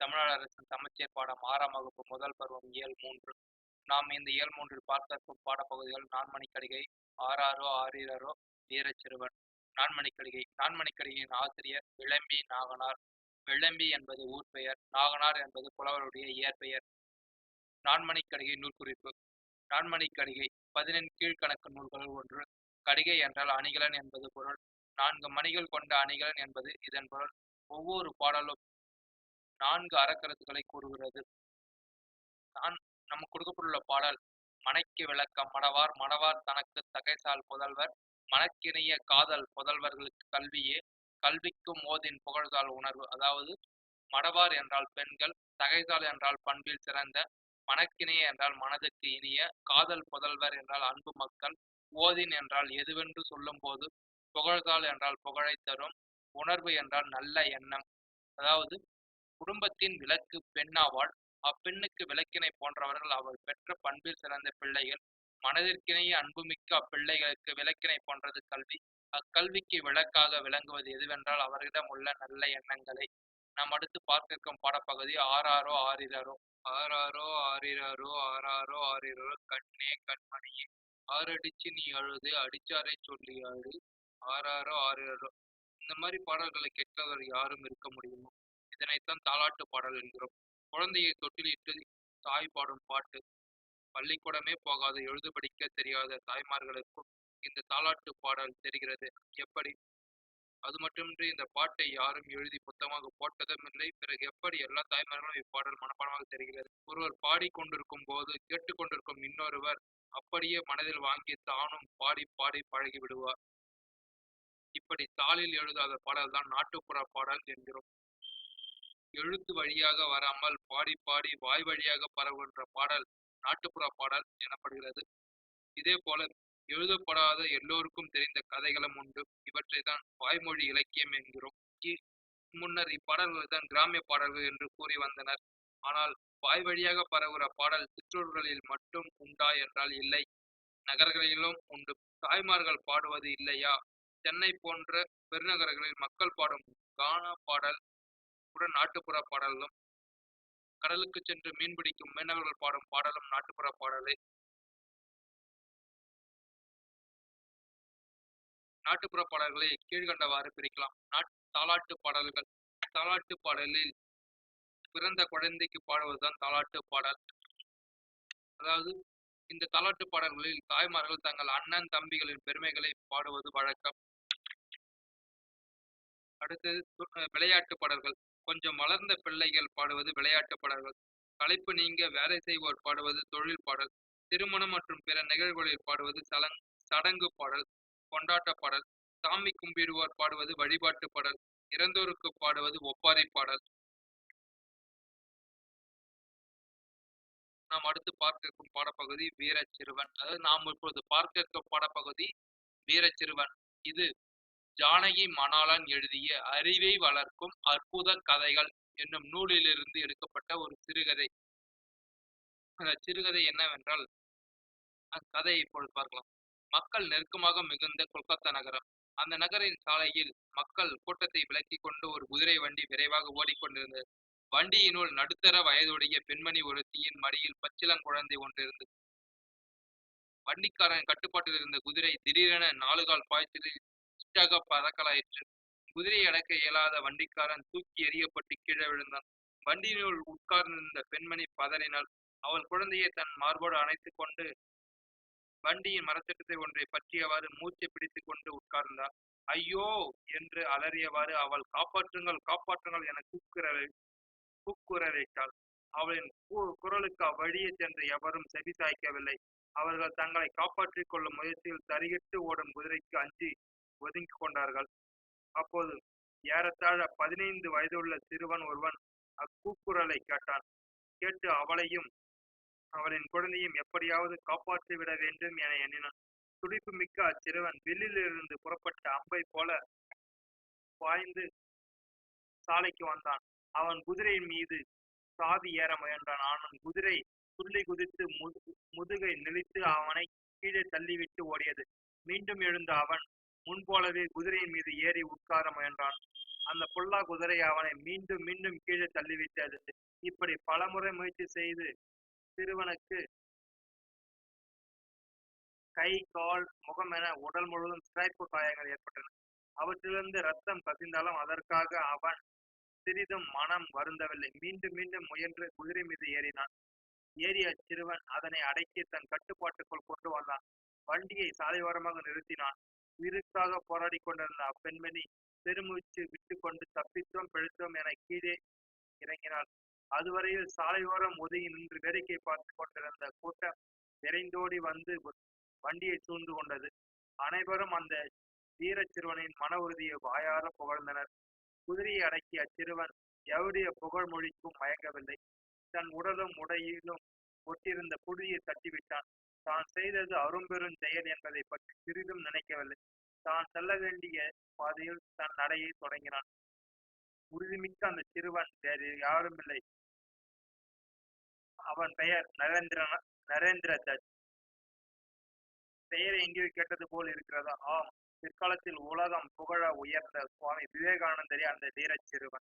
தமிழ்நாடு அரசின் சமச்சீர் பாடம் ஆறாம் வகுப்பு முதல் பருவம் இயல் மூன்று. நாம் இந்த இயல் மூன்றில் பார்க்க இருக்கும் பாடப்பகுதிகள் நான்மணிக்கடிகை ஆறாரோ ஆறீரரோ வீரச்சிறுவன். நான்மணிக்கடிகை நான்மணிக்கடிகையின் ஆசிரியர் விளம்பி நாகனார். விளம்பி என்பது ஊர் பெயர் நாகனார் என்பது புலவருடைய இயற்பெயர். நான்மணிக்கடிகை நூற்குறிப்பு. நான்மணிக்கடிகை பதினெண் கீழ்கணக்கு நூல்களுள் ஒன்று. கடிகை என்றால் அணிகலன் என்பது பொருள். நான்கு மணிகள் கொண்ட அணிகலன் என்பது இதன் பொருள். ஒவ்வொரு பாடலும் நான்கு அறக்கருத்துக்களை கூறுகிறது. நான் நமக்கு கொடுக்கப்பட்டுள்ள பாடல் மனைக்கு விளக்கம் மடவார் மடவார் தனக்கு தகைசால் புதல்வர் மனக்கிணைய காதல் புதல்வர்களுக்கு கல்வியே கல்விக்கும் மோதின் புகழ்தால் உணர்வு. அதாவது மடவார் என்றால் பெண்கள் தகைசால் என்றால் பண்பில் சிறந்த மனக்கிணைய என்றால் மனதுக்கு இனிய காதல் புதல்வர் என்றால் அன்பு மக்கள் ஓதின் என்றால் எதுவென்று சொல்லும்போது புகழ்தால் என்றால் புகழை தரும் உணர்வு என்றால் நல்ல எண்ணம். அதாவது குடும்பத்தின் விளக்கு பெண்ணாவாள். அப்பெண்ணுக்கு விளக்கினை போன்றவர்கள் அவள் பெற்ற பண்பில் சிறந்த பிள்ளைகள். மனதிற்கிணைய அன்புமிக்க அப்பிள்ளைகளுக்கு விளக்கினை போன்றது கல்வி. அக்கல்விக்கு விளக்காக விளங்குவது எதுவென்றால் அவர்களிடம் உள்ள நல்ல எண்ணங்களை. நாம் அடுத்து பார்த்திருக்கும் பாடப்பகுதி ஆறாரோ ஆறிரரோ. ஆறாரோ ஆறிரரோ ஆறாரோ ஆறிரரோ கண்ணே கண்மணியே. ஆறடிச்சு நீ அழுது அடிச்சாரை சொல்லி அழு. ஆறாரோ ஆறிரரோ. இந்த மாதிரி பாடல்களை கேட்காதவர் யாரும் இருக்க முடியுமா? இதனைத்தான் தாலாட்டு பாடல் என்கிறோம். குழந்தையை தொட்டிலிட்டு தாய் பாடும் பாட்டு. பள்ளிக்கூடமே போகாத எழுது படிக்க தெரியாத தாய்மார்களுக்கும் இந்த தாலாட்டு பாடல் தெரிகிறது. எப்படி? அது மட்டுமின்றி இந்த பாட்டை யாரும் எழுதி புத்தமாக போட்டதும் இல்லை. பிறகு எப்படி எல்லா தாய்மார்களும் இப்பாடல் மனப்பாடமாக தெரிகிறது? ஒருவர் பாடிக்கொண்டிருக்கும் போது கேட்டுக்கொண்டிருக்கும் இன்னொருவர் அப்படியே மனதில் வாங்கி தானும் பாடி பாடி பழகி விடுவார் இப்படி தாளில் எழுதாத பாடல் தான் நாட்டுப்புற பாடல் என்கிறோம். எழுத்து வழியாக வராமல் பாடி பாடி வாய் வழியாக பரவுகின்ற பாடல் நாட்டுப்புற பாடல் எனப்படுகிறது. இதே போல எழுதப்படாத எல்லோருக்கும் தெரிந்த கதைகளும் உண்டு. இவற்றை தான் வாய்மொழி இலக்கியம் என்கிறோம். இ- முன்னர் இப்பாடல்கள் தான் கிராமிய பாடல்கள் என்று கூறி வந்தனர். ஆனால் வாய் வழியாக பரவுகிற பாடல் சிற்றூர்களில் மட்டும் உண்டா என்றால் இல்லை. நகர்களிலும் உண்டு. தாய்மார்கள் பாடுவது இல்லையா? சென்னை போன்ற பெருநகரங்களில் மக்கள் பாடும் கான பாடல் நாட்டுப்புற பாடலும் கடலுக்கு சென்று மீன் பிடிக்கும் மீனவர்கள் பாடும் பாடலும் நாட்டுப்புற பாடலே. நாட்டுப்புற பாடல்களை கீழ்கண்டவாறு பிரிக்கலாம். தாலாட்டு பாடல்கள் தாலாட்டு பாடலில் பிறந்த குழந்தைக்கு பாடுவதுதான் தாலாட்டு பாடல். அதாவது இந்த தாலாட்டு பாடல்களில் தாய்மார்கள் தங்கள் அண்ணன் தம்பிகளின் பெருமைகளை பாடுவது வழக்கம். அடுத்தது விளையாட்டு பாடல்கள். கொஞ்சம் வளர்ந்த பிள்ளைகள் பாடுவது விளையாட்டு பாடல்கள். களைப்பு நீங்க வேலை செய்வோர் பாடுவது தொழில் பாடல். திருமணம் மற்றும் பிற நிகழ்வுகளில் பாடுவது சலங் சடங்கு பாடல் கொண்டாட்ட பாடல். சாமி கும்பிடுவோர் பாடுவது வழிபாட்டு பாடல். இறந்தோருக்கு பாடுவது ஒப்பாரி பாடல். நாம் அடுத்து பார்க்க இருக்கும் பாடப்பகுதி வீரச்சிறுவன். அதாவது நாம் இப்பொழுது பார்க்க இருக்கும் பாடப்பகுதி வீரச்சிறுவன். இது ஜானகி மணாளன் எழுதிய அறிவை வளர்க்கும் அற்புத கதைகள் என்னும் நூலிலிருந்து எடுக்கப்பட்ட ஒரு சிறுகதை. அந்த சிறுகதை என்னவென்றால் அக்கதையை இப்பொழுது பார்க்கலாம். மக்கள் நெருக்கமாக மிகுந்த கொல்கத்தா நகரம். அந்த நகரின் சாலையில் மக்கள் கூட்டத்தை விலக்கிக் கொண்டு ஒரு குதிரை வண்டி விரைவாக ஓடிக்கொண்டிருந்தது. வண்டியினுள் நடுத்தர வயதுடைய பெண்மணி ஒருத்தியின் மடியில் பச்சிளங்குழந்தை ஒன்றிருந்தது வண்டிக்காரன் கட்டுப்பாட்டில் இருந்த குதிரை திடீரென நாலுகால் பாய்ச்சலில் இஷ்டாக பறக்கலாயிற்று குதிரை அடக்க இயலாத வண்டிக்காரன் தூக்கி எறியப்பட்டு கீழே விழுந்தான். வண்டியினுள் உட்கார்ந்திருந்த பெண்மணி பதறினாள். அவள் குழந்தையை தன் மார்போடு அணைத்துக் கொண்டு வண்டியின் மரத்திட்டத்தை ஒன்றை பற்றியவாறு மூச்சை பிடித்துக் கொண்டு உட்கார்ந்தாள். ஐயோ! என்று அலறியவாறு அவள் காப்பாற்றுங்கள் காப்பாற்றுங்கள் என கூக்குரலை கூக்குரலிட்டாள். அவளின் குரலுக்கு அவ்வழியே சென்று எவரும் செவி சாய்க்கவில்லை. அவர்கள் தங்களை காப்பாற்றிக் கொள்ளும் முயற்சியில் தறிகிட்டு ஓடும் குதிரைக்கு அஞ்சி ஒதுங்கிக் கொண்டார்கள். அப்போது ஏறத்தாழ பதினைந்து வயதுள்ள சிறுவன் ஒருவன் அக்கூக்குரலை கேட்டான். கேட்டு அவளையும் அவளின் குழந்தையும் எப்படியாவது காப்பாற்றி விட வேண்டும் என எண்ணினான். துடிப்பு மிக்க அச்சிறுவன் வில்லிலிருந்து புறப்பட்ட அம்பை போல பாய்ந்து சாலைக்கு வந்தான். அவன் குதிரையின் மீது சாதி ஏற முயன்றான். ஆனால் குதிரை துள்ளி குதித்து முது- முதுகை நெளித்து அவனை கீழே தள்ளிவிட்டு ஓடியது. மீண்டும் எழுந்த அவன் முன்போலவே குதிரையின் மீது ஏறி உட்கார முயன்றான். அந்த பொல்லா குதிரை அவனை மீண்டும் மீண்டும் கீழே தள்ளிவிட்டது இப்படி பலமுறை முயற்சி செய்து சிறுவனுக்கு கை கால் முகம் என உடல் முழுவதும் சிறைப்பு காயங்கள் ஏற்பட்டன. அவற்றிலிருந்து ரத்தம் கசிந்தாலும் அதற்காக அவன் சிறிதும் மனம் வருந்தவில்லை. மீண்டும் மீண்டும் முயன்று குதிரை மீது ஏறினான். ஏறிய சிறுவன் அதனை அடக்கி தன் கட்டுப்பாட்டுக்குள் கொண்டு வந்தான். வண்டியை சாலையோரமாக நிறுத்தினான். உயிருக்காக போராடி கொண்டிருந்த அப்பெண்மணி பெருமூச்சு விட்டுக்கொண்டு தப்பித்தோம் பிழைத்தோம் என கீழே இறங்கினாள். அதுவரையில் சாலையோரம் ஒதுங்கி நின்று வேடிக்கை பார்த்து கொண்டிருந்த கூட்டம் விரைந்தோடி வந்து வண்டியை சூழ்ந்து கொண்டது. அனைவரும் அந்த வீர சிறுவனின் மன உறுதியை வாயார புகழ்ந்தனர். குதிரையை அடக்கிய அச்சிறுவன் எவருடைய புகழ்மொழிக்கும் மயங்கவில்லை. தன் உடலும் உடையிலும் ஒட்டிருந்த புழுதியை தட்டிவிட்டான். தான் செய்தது அரும்பெரும் செயல் என்பதை பற்றி சிறிதும் நினைக்கவில்லை. தான் செல்ல வேண்டிய பாதையில் தன் நடையை தொடங்கினான். உறுதிமிக்க அந்த சிறுவன் வேறு யாரும் இல்லை. அவன் பெயர் நரேந்திர நரேந்திர தத். பெயரை எங்கேயோ கேட்டது போல் இருக்கிறதா? ஆம் பிற்காலத்தில் உலகம் புகழ உயர்ந்த சுவாமி விவேகானந்தரே அந்த தீரச் சிறுவன்.